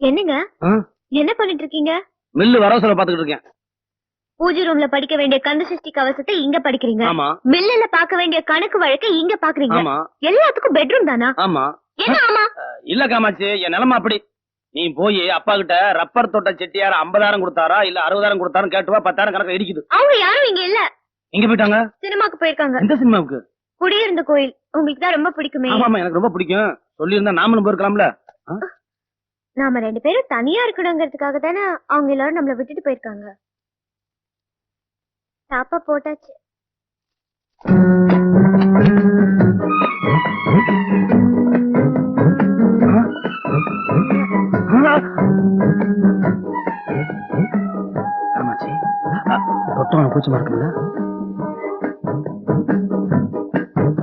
என்னங்க? என்ன பண்ணிட்டு இருக்கீங்க மில்லு வர சொல்ல பாத்துக்கிட்டு இருக்கேன் பூஜை ரூம்ல படிக்க வேண்டிய கந்த சஷ்டி கவசத்தை இங்க படிக்கிறீங்க. ஆமா. மில்லுல பார்க்க வேண்டிய கணக்கு வழக்க இங்க பாக்குறீங்க எல்லாத்துக்கும் பெட்ரூம் தானா? ஆமா. என்ன ஆமா? இல்ல காமாச்சி என் நிலைமை அப்படி. நீ போய் அப்பா கிட்ட ரப்பர் தோட்ட செட்டியார் ஐம்பதாயிரம் கொடுத்தாரா இல்ல அறுபதாயிரம் கொடுத்தாரும் கேட்டு வா பத்தாயிரம் கணக்கு இடிக்குது. அவங்க யாரும் இங்க இல்ல. எங்க போயிட்டாங்க? சினிமாக்கு போயிருக்காங்க. எந்த சினிமாவுக்கு? குடியிருந்த கோயில். உங்களுக்கு தான் ரொம்ப பிடிக்குமே. ஆமா ஆமா எனக்கு ரொம்ப பிடிக்கும். சொல்லியிருந்தா நாமளும் போயிருக்கலாம்ல. நாம ரெண்டு பேரும் தனியா இருக்கணுங்கிறதுக்காக தானே அவங்க எல்லாரும் நம்மள விட்டுட்டு போயிருக்காங்க. சாப்பா போட்டாச்சு. காமாச்சி தொட்டவன கூச்சமா இருக்குல்ல